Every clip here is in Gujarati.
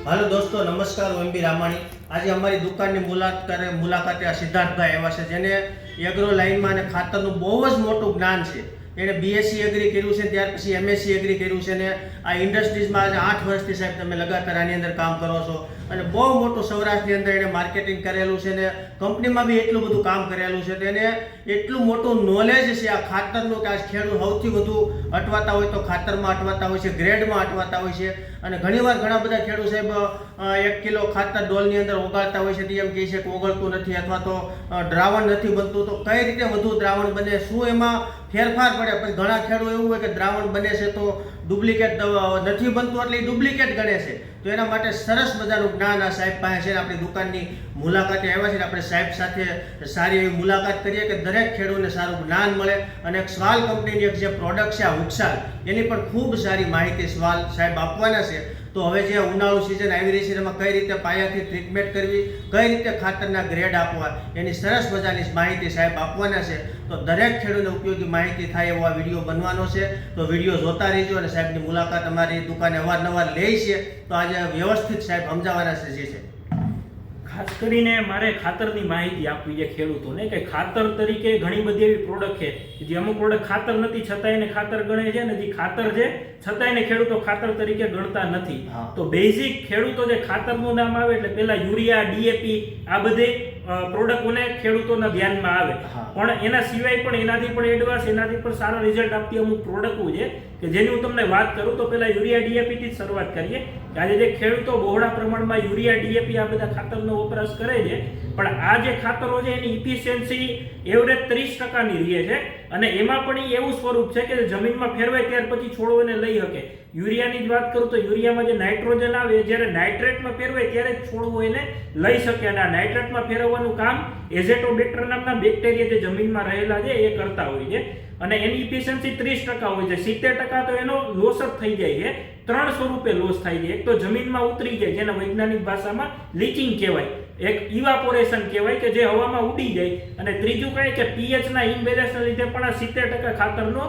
હાલો દોસ્તો, નમસ્કાર, હું એમ બી રામાણી. આજે અમારી દુકાનની મુલાકાતે મુલાકાતે આ સિદ્ધાર્થભાઈ એવા છે, જેને એગ્રો લાઇનમાં અને ખાતરનું બહુ જ મોટું જ્ઞાન છે. એણે બીએસસી એગ્રી કર્યું છે, ત્યાર પછી એમએસસી એગ્રી કર્યું છે ને આ ઇન્ડસ્ટ્રીઝમાં આજે આઠ વર્ષથી સાહેબ તમે લગાતાર આની અંદર કામ કરો છો. અને બહુ મોટું સૌરાષ્ટ્રની અંદર એણે માર્કેટિંગ કરેલું છે ને કંપનીમાં બી એટલું બધું કામ કરેલું છે, તેને એટલું મોટું નોલેજ છે આ ખાતરનું કે આ ખેડૂત સૌથી વધુ અટવાતા હોય તો ખાતરમાં અટવાતા હોય છે ગ્રેડમાં અટવાતા હોય છે. અને ઘણીવાર ઘણા બધા ખેડૂત સાહેબ એક કિલો ખાતર ડોલની અંદર ઓગાળતા હોય છે તે એમ કહે છે કે ઓગળતું નથી અથવા તો દ્રાવણ નથી બનતું. તો કઈ રીતે વધુ દ્રાવણ બને? શું એમાં ફેરફાર પડે? પછી ઘણા ખેડૂત એવું હોય કે દ્રાવણ બને છે તો ડુપ્લિકેટ નથી બનતું એટલે એ ડુપ્લિકેટ ગણે છે. તો એના માટે સરસ મજાનું જ્ઞાન આ સાહેબ પાસે છે આપણી દુકાનની મુલાકાતે આવ્યા છે આપણે સાહેબ સાથે સારી એવી મુલાકાત કરીએ કે દરેક ખેડૂતને સારું જ્ઞાન મળે અને એક સ્વાલ કંપનીની એક જે પ્રોડક્ટ છે આ ઉક્ષાલ એની પણ ખૂબ સારી માહિતી સ્વાલ સાહેબ આપવાના છે. તો હવે જે ઉનાળુ સિઝન આવી રહી છે એમાં કઈ રીતે પાયાથી ટ્રીટમેન્ટ કરવી, કઈ રીતે ખાતરના ગ્રેડ આપવા, એની સરસ મજાની માહિતી સાહેબ આપવાના છે. તો દરેક ખેડૂતને ઉપયોગી માહિતી થાય એવો આ વીડિયો બનવાનો છે. તો વીડિયો જોતા રહેજો અને સાહેબની મુલાકાત અમારી દુકાને અવારનવાર લે છે. તો આજે વ્યવસ્થિત સાહેબ સમજાવવાના છે જે છે. ખાસ કરીને મારે ખાતરની માહિતી આપવી છે ખેડૂતોને કે ખાતર તરીકે ઘણી બધી એવી પ્રોડક્ટ છે જે અમુક પ્રોડક્ટ ખાતર નથી છતાં એને ખાતર ગણે છે ને જે ખાતર છે છતાં એને ખેડૂતો ખાતર તરીકે ગણતા નથી. તો બેઝિક ખેડૂતો જે ખાતરનું નામ આવે એટલે પેલા યુરિયા ડીએપી આ બધે પ્રોડક્ટોને ખેડૂતોના ધ્યાનમાં આવે. પણ એના સિવાય પણ એનાથી પણ એડવાન્સ એનાથી પણ સારા રિઝલ્ટ આપતી અમુક પ્રોડક્ટો છે કે જેની હું તમને વાત કરું તો પેલા યુરિયા ડીએપી થી શરૂઆત કરીએ. આજે જે ખેડૂતો બહોળા પ્રમાણમાં યુરિયા ડીએપી આ બધા ખાતરનો વપરાશ કરે છે, પણ આ જે ખાતરો છે એની ઇફિશિયન્સી એવરેજ ત્રીસ ટકાની રહે છે અને એમાં પણ એવું સ્વરૂપ છે કે જમીનમાં ફેરવાય ત્યાર પછી છોડો એને લઈ શકે. યુરિયાની જ વાત કરું તો યુરિયામાં જે નાઇટ્રોજન આવે જ્યારે નાઇટ્રેટમાં ફેરવાય ત્યારે જ છોડવો એને લઈ શકે અને આ નાઇટ્રેટમાં ફેરવવાનું કામ એઝેટોબેક્ટર નામના બેક્ટેરિયા જે જમીનમાં રહેલા છે એ કરતા હોય છે. અને એની ઇફિશિયન્સી ત્રીસ ટકા હોય છે. સિત્તેર ટકા તો એનો લોસ જ થઈ જાય છે. ત્રણ સ્વરૂપે લોસ થાય છે. એક તો જમીનમાં ઉતરી જાય, જેને વૈજ્ઞાનિક ભાષામાં લીચિંગ કહેવાય. એક ઇવાપોરેશન કહેવાય કે જે હવામાં ઉડી જાય. અને ત્રીજું કહે કે પીએચના ઇમ્બેલેન્સના લીધે પણ આ સિત્તેર ટકા ખાતરનો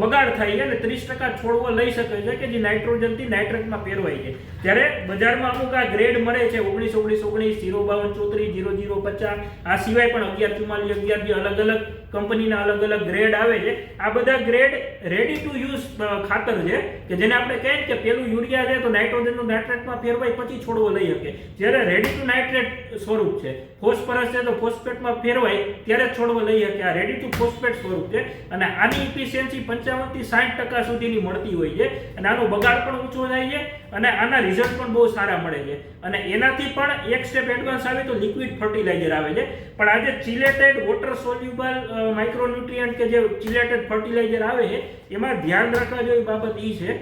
બગાડ થાય છે અને ત્રીસ ટકા છોડવો લઈ શકે છે કે જે નાઇટ્રોજનથી નાઇટ્રેટમાં ફેરવાય છે. ત્યારે બજારમાં અમુક આ ગ્રેડ મળે છે, ઓગણીસ ઓગણીસ ઓગણીસ, જીરો બાવન, ચોત્રીસ, જીરો જીરો પચાસ. આ સિવાય પણ અગિયાર, ચુમ્માલીસ, અગિયાર જે અલગ અલગ કંપનીના અલગ અલગ ગ્રેડ આવે છે. આ બધા ગ્રેડ રેડી ટુ યુઝ ખાતર છે કે જેને આપણે કહીએ કે પેલું યુરિયા છે તો નાઇટ્રોજનનું નાઇટ્રેટમાં ફેરવાય, પછી છોડવો લઈ શકે. જ્યારે રેડી ટુ નાઇટ્રેટ સ્વરૂપ છે ફોસ્ફરસ છે તો ફોસ્ફેટમાં ફેરવાય, ત્યારે છોડવો લઈ શકે. આ રેડી ટુ ફોસ્ફેટ સ્વરૂપ છે. અને આની ઇફિશિયન્સી પંચાવનથી સાઠ ટકા સુધીની મળતી હોય છે. અને આનો બગાડ પણ ઓછો થાય છે. અને આના રિઝલ્ટ પણ બહુ સારા મળે છે. અને એનાથી પણ એક સ્ટેપ એડવાન્સ આવે તો લિક્વિડ ફર્ટિલાઇઝર આવે છે. પણ આજે ચિલેટેડ વોટર સોલ્યુબલ માઇક્રોન્યુટ્રિયન્ટ કે જે ચિલેટેડ ફર્ટિલાઇઝર આવે છે, એમાં ધ્યાન રાખવા જેવી બાબત એ છે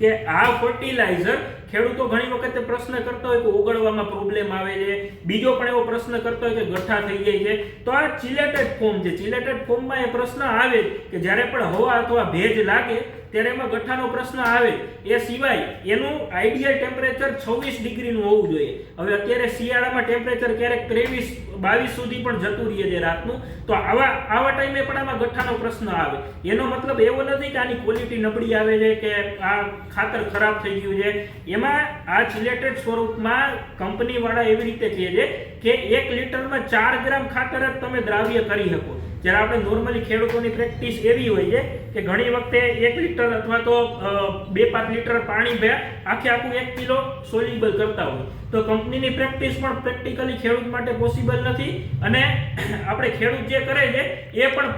કે આ ફર્ટિલાઇઝર ખેડૂતો ઘણી વખતે પ્રશ્ન કરતો હોય કે ઓગળવામાં પ્રોબ્લેમ આવે છે. બીજો પણ એવો પ્રશ્ન કરતો હોય કે ગઠ્ઠા થઈ જાય છે. તો આ ચિલેટેડ ફોર્મ છે. ચિલેટેડ ફોર્મમાં એ પ્રશ્ન આવે કે જ્યારે પણ હવા અથવા ભેજ લાગે ત્યારે એમાં ગઠ્ઠાનો પ્રશ્ન આવે એ સિવાય એનું આઈડિયલ ટેમ્પરેચર છવ્વીસ ડિગ્રીનું હોવું જોઈએ. હવે અત્યારે શિયાળામાં ટેમ્પરેચર ક્યારેક ત્રેવીસ, બાવીસ સુધી પણ જતું રહીએ છે રાતનું. તો આવા આવા ટાઈમે પણ આમાં ગઠ્ઠાનો પ્રશ્ન આવે. એનો મતલબ એવો નથી કે આની ક્વોલિટી નબળી આવે છે કે આ ખાતર ખરાબ થઈ ગયું છે. એમાં આ સિલેટેડ સ્વરૂપમાં કંપની વાળા એવી રીતે કહે છે કે એક લીટરમાં ચાર ગ્રામ ખાતર જ તમે દ્રાવ્ય કરી શકો. જ્યારે આપણે નોર્મલી ખેડૂતોની પ્રેક્ટિસ એવી હોય છે કે ઘણી વખતે એક લીટર અથવા તો બે પાંચ લીટર પાણી બે આખે આખું એક કિલો સોલ્યુબલ કરતા હોય. તો કંપનીની પ્રેક્ટિસ પણ પ્રેક્ટિકલી ખેડૂત માટે પોસિબલ નથી અને આપણે ખેડૂત જે કરે છે, એ પણ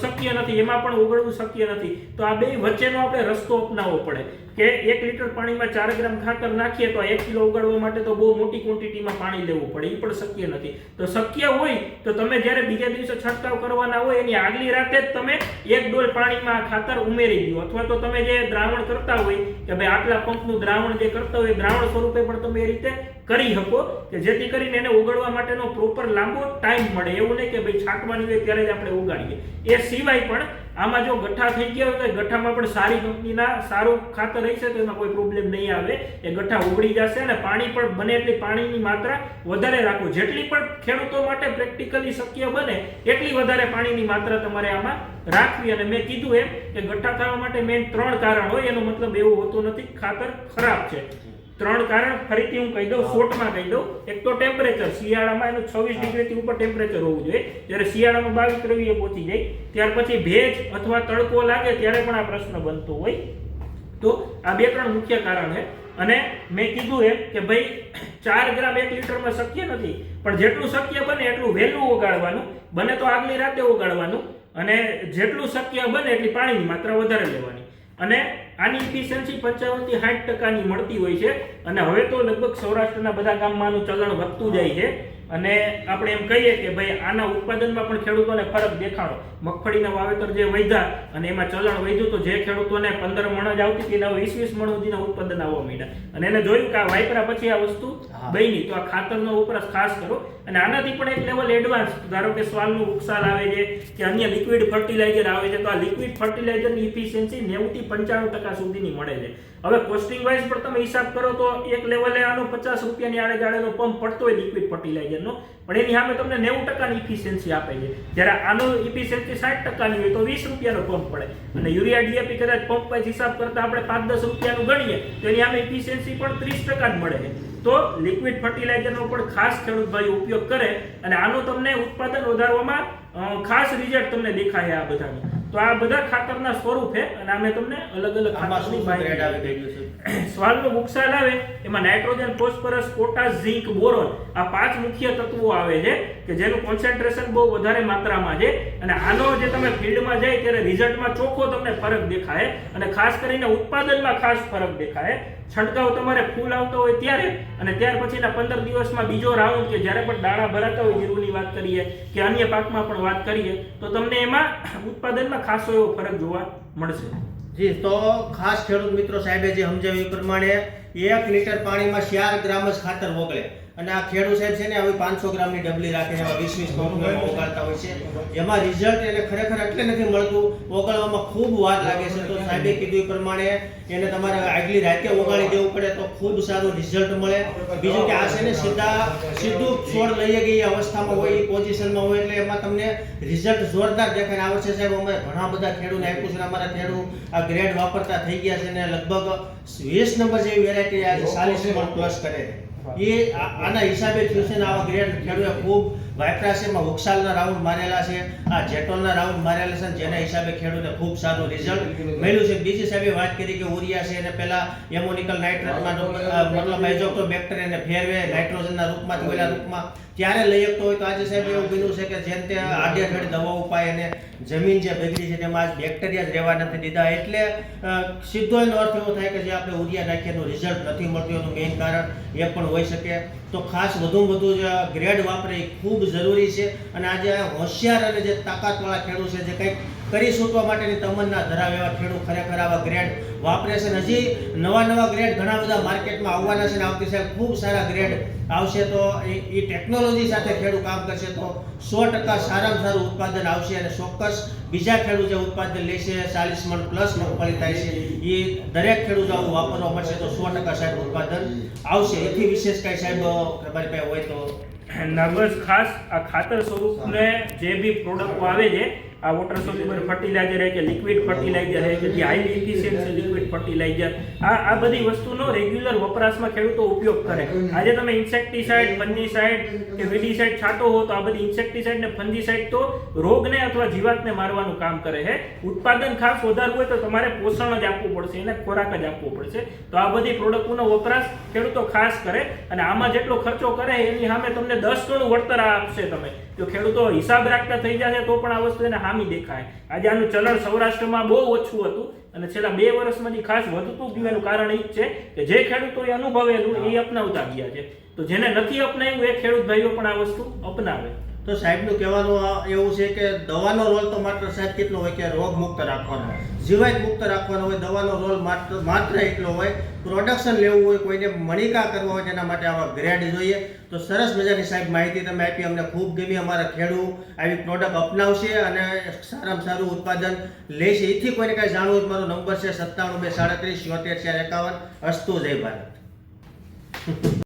શક્ય નથી, એમાં પણ ઓગળવું શક્ય નથી. તો આ બે વચ્ચેનો આપણે રસ્તો અપનાવવો પડે. કે એક લીટર પાણીમાં ચાર ગ્રામ ખાતર નાખીએ તો એક કિલો ઉગાડવા માટે તો બહુ મોટી ક્વોન્ટિટીમાં પાણી લેવું પડે એ પણ શક્ય નથી. તો શક્ય હોય તો તમે જ્યારે બીજા દિવસે છંટકાવ કરવાના હોય, એની આગલી રાતે જ તમે એક ડોલ પાણીમાં આ ખાતર ઉમેરી ગયું અથવા તો તમે જે દ્રાવણ કરતા હોય કે ભાઈ આટલા પંપનું દ્રાવણ જે કરતા હોય દ્રાવણ સ્વરૂપે પણ તમે એ રીતે કરી શકો કે જેથી કરીને એને ઉગાડવા માટેનો પ્રોપર લાંબો ટાઈમ મળે. એવું નહીં કે ભાઈ છાંટવાની હોય ત્યારે જ આપણે ઉગાડીએ. એ સિવાય પણ આમાં જો ગઠ્ઠા થઈ ગયા હોય તો ગઠ્ઠામાં પણ સારી કંપનીના સારું ખાતર રહેશે તો એમાં કોઈ પ્રોબ્લેમ નહીં આવે. એ ગઠ્ઠા ઉગડી જશે અને પાણી પણ બને એટલી પાણીની માત્રા વધારે રાખો. જેટલી પણ ખેડૂતો માટે પ્રેક્ટિકલી શક્ય બને, એટલી વધારે પાણીની માત્રા તમારે આમાં રાખવી. અને મેં કીધું એમ કે ગઠ્ઠા થવા માટે મેન ત્રણ કારણ હોય, એનો મતલબ એવો હોતો નથી ખાતર ખરાબ છે. ત્રણ કારણ ફરીથી હું કહી દઉં શોર્ટમાં કહી દઉં. એક તો ટેમ્પરેચર શિયાળામાં એનું છવ્વીસ ડિગ્રીથી ઉપર ટેમ્પરેચર હોવું જોઈએ. જ્યારે શિયાળામાં બાવીસ ત્રેવીએ પહોંચી જાય ત્યાર પછી ભેજ અથવા તડકો લાગે ત્યારે પણ આ પ્રશ્ન બનતો હોય. તો આ બે ત્રણ મુખ્ય કારણ છે. અને મેં કીધું એમ કે ભાઈ ચાર ગ્રામ એક લીટરમાં શક્ય નથી. પણ જેટલું શક્ય બને એટલું વહેલું ઓગાળવાનું બને તો આગલી રાતે ઓગાળવાનું. અને જેટલું શક્ય બને એટલી પાણીની માત્રા વધારે લેવાની. અને આની ઇફિશિયન્સી પંચાવનથી સાઠ ટકાની મળતી હોય છે. અને હવે તો લગભગ સૌરાષ્ટ્રના બધા ગામમાં ચલણ વધતું જાય છે. અને આપણે એમ કહીએ કે ભાઈ આના ઉત્પાદનમાં પણ ખેડૂતોને ફરક દેખાડો. મગફળીના વાવેતર જે વધ્યા અને એમાં ચલણ વધ્યું તો જે ખેડૂતોને પંદર મણ જ આવતી હતી એને હવે વીસ વીસ મણ સુધીના ઉત્પાદન આવવા માંડ્યા. અને એને જોયું કે આ વાયપરા પછી આ વસ્તુ. બની તો આ ખાતરનો વપરાશ ખાસ કરો. અને આનાથી પણ એક લેવલ એડવાન્સ ધારો કે સ્વાલનું ઉકસાલ આવે છે કે અન્ય લિક્વિડ ફર્ટિલાઇઝર આવે છે તો આ લિક્વિડ ફર્ટિલાઇઝરની ઇફિશિયન્સી નેવુંથી પંચાણું ટકા સુધીની મળે છે. હવે કોસ્ટિંગ વાઇઝ પણ તમે હિસાબ કરો તો એક લેવલે આનો પચાસ રૂપિયાની આડે ગાળેનો પંપ પડતો હોય લિક્વિડ ફર્ટિલાઇઝરનો પણ એની સામે તમને નેવું ટકાની ઇફિશિયન્સી આપે છે. જ્યારે આનો ઇફિશિયન્સી સાઠ ટકાની હોય તો વીસ રૂપિયાનો પંપ પડે. અને યુરિયા ડીએપી કદાચ પંપ વાઇઝ હિસાબ કરતા આપણે પાંચ દસ રૂપિયાનું ગણીએ, તો એની સામે ઇફિશિયન્સી પણ ત્રીસ ટકા જ મળે છે. તો લિક્વિડ ફર્ટિલાઇઝરનો પણ ખાસ ખેડૂત ભાઈ ઉપયોગ કરે અને આનું તમને ઉત્પાદન વધારવામાં ખાસ રિઝલ્ટ તમને દેખાય આ બધાની. તો આ બધા ખાતરના સ્વરૂપ છે અને અમે તમને અલગ અલગ ખાતરની માહિતી આપી. સ્વાલનો નુકસાન આવે એમાં nitrogen phosphorus potash zinc boron આ પાંચ મુખ્ય તત્વો આવે છે કે જેનું કોન્સન્ટ્રેશન બહુ વધારે માત્રામાં છે અને આનો જે તમે ફિલ્ડમાં જાય ત્યારે રિઝલ્ટમાં ચોખ્ખો તમને ફરક દેખાય અને ખાસ કરીને ઉત્પાદનમાં ખાસ ફરક દેખાય. છંટકાવ તમારે ફૂલ આવતો હોય ત્યારે અને ત્યાર પછીના પંદર દિવસમાં બીજો રાઉન્ડ કે જ્યારે પણ દાણા ભરાતા હોય જીરુની વાત કરીએ કે અન્ય પાકમાં પણ વાત કરીએ તો તમને એમાં ઉત્પાદનમાં ખાસો એવો ફરક જોવા મળશે. જી, તો ખાસ ખેડૂત મિત્રો સાહેબે જે સમજાવ્યું પ્રમાણે એક લીટર પાણીમાં ચાર ગ્રામ જ ખાતર ઓગળે અને આ ખેડૂત સાહેબ છે ને, હવે પાંચસો ગ્રામની ડબલી રાખીને એમાં વીસ વીસ ઓગાળતા હોય છે. એમાં રિઝલ્ટ એને ખરેખર એટલે નથી મળતું ઓગાળવામાં ખૂબ વાર લાગે છે. તો સાહેબે કીધું એ પ્રમાણે એને તમારે આગલી રાતે ઓગાળી દેવું પડે તો ખૂબ સારું રિઝલ્ટ મળે. બીજું કે આ છે ને, સીધા, સીધું છોડ લઈએ ગઈ અવસ્થામાં હોય, એ પોઝિશનમાં હોય, એટલે એમાં તમને રિઝલ્ટ જોરદાર દેખાય. આવે છે સાહેબ અમે ઘણા બધા ખેડૂતને આપ્યું છે અમારા ખેડૂત આ ગ્રેડ વાપરતા થઈ ગયા છે ને, લગભગ વીસ નંબર જેવી વેરાયટી આજે ચાલીસ નંબર પ્લસ કરે છે. એ આના હિસાબે થયું છે ને આવા ગ્રેડ ખેડૂતે ખૂબ એમાં વોક્સાલના રાઉન્ડ મારેલા છે. આ જેટોલના રાઉન્ડ મારેલા છે જેના હિસાબે ખેડૂતે ખૂબ સારું રિઝલ્ટ મળ્યું છે. બીજી સાહેબે વાત કરી કે ઉરિયા છે એને પેલા એમોનિકલ નાઇટ્રેટમાં મતલબ એઝોક્ટોબેક્ટર એને ફેરવે નાઇટ્રોજનના રૂપમાં ઓલા રૂપમાં. ત્યારે લઈ શકતો હોય તો આજે સાહેબ એવું બન્યું છે કે જેમ તે આડે ઘડી દવાઓ પાય અને જમીન જે બગડી છે તેમાં આજ બેક્ટેરિયા જ રહેવા નથી દીધા. એટલે સીધો એનો અર્થ એવો થાય કે જે આપણે ઉરિયા નાખીએ એનું રિઝલ્ટ નથી મળતું એનું મેઇન કારણ એ પણ હોઈ શકે. તો ખાસ વધુ વધુ જે ગ્રેડ વાપરે એ ખૂબ જરૂરી છે. અને આજે હોશિયાર અને જે તાકાતવાળા ખેડૂત છે જે કંઈક કરી છૂટવા માટેની તમન્ના ધરાવે એવા ખેડૂત ખરેખર આવા ગ્રેડ વાપરે છે. હજી નવા નવા ગ્રેડ ઘણા બધા માર્કેટમાં આવવાના છે ને આવતી સાહેબ ખૂબ સારા ગ્રેડ આવશે તો એ ટેકનોલોજી સાથે ખેડૂત કામ કરશે તો સો ટકા સારામાં સારું ઉત્પાદન આવશે અને ચોક્કસ બીજા ખેડૂત જે ઉત્પાદન લેશે, ચાલીસ મણ પ્લસ મગફળી થાય છે, એ દરેક ખેડૂત આવું વાપરવા પડશે તો સો ટકા સાહેબ ઉત્પાદન આવશે. એથી વિશેષ કાંઈ સાહેબ, તમારી પાસે હોય તો? ના ખાસ આ ખાતર સ્વરૂપને જે બી પ્રોડક્ટો આવે છે આ વોટર સોલ્યુબલ ફર્ટિલાઇઝર છે કે લિક્વિડ ફર્ટિલાઇઝર હે કે જે હાઈલી ઇફિશિયન્ટ લિક્વિડ ફર્ટિલાઇઝર આ આ બધી વસ્તુનો રેગ્યુલર વપરાશમાં ખેડૂતો ઉપયોગ કરે. આજે તમે ઇન્સેક્ટિસાઇડ ફંગીસાઇડ કે વિડીસાઇડ છાંટો હો તો આ બધી ઇન્સેક્ટિસાઇડ ને ફંગીસાઇડ તો રોગને અથવા જીવાતને મારવાનું કામ કરે છે. ઉત્પાદન ખાસ વધારવું હોય તો તમારે પોષણ જ આપવું પડશે, એને ખોરાક જ આપવો પડશે. તો આ બધી પ્રોડક્ટોનો વપરાશ ખેડૂતો ખાસ કરે અને આમાં જેટલો ખર્ચો કરે એની સામે તમને દસ ગણું વળતર આપશે તમે. જો ખેડૂતો હિસાબ રાખતા થઈ જશે તો પણ આ વસ્તુ એને હામી દેખાય. આજે આનું ચલણ સૌરાષ્ટ્રમાં બહુ ઓછું હતું અને છેલ્લા બે વર્ષમાં ખાસ વધતું ગયું એનું કારણ એ જ છે કે જે ખેડૂતોએ અનુભવેલું એ અપનાવતા ગયા છે. તો જેને નથી અપનાવ્યું, એ ખેડૂત ભાઈઓ પણ આ વસ્તુ અપનાવે. તો સાહેબનું કહેવાનું એવું છે કે દવાનો રોલ તો માત્ર સાહેબ કેટલો હોય કે રોગ મુક્ત રાખવાનો જીવાત મુક્ત રાખવાનો હોય, દવાનો રોલ માત્ર માત્ર એટલો હોય પ્રોડક્શન લેવું હોય, કોઈને મણિકા કરવા હોય તેના માટે આવા ગ્રેડ જોઈએ. તો સરસ મજાની સાહેબ માહિતી તમે આપી, અમને ખૂબ ગમી અમારા ખેડૂત આવી પ્રોડક્ટ અપનાવશે અને સારામાં સારું ઉત્પાદન લેશે. એથી કોઈને કાંઈ જાણવું મારો નંબર છે સત્તાણું બે સાડત્રીસ છોતેર ચાર એકાવન, અસ્તુ જય ભારત.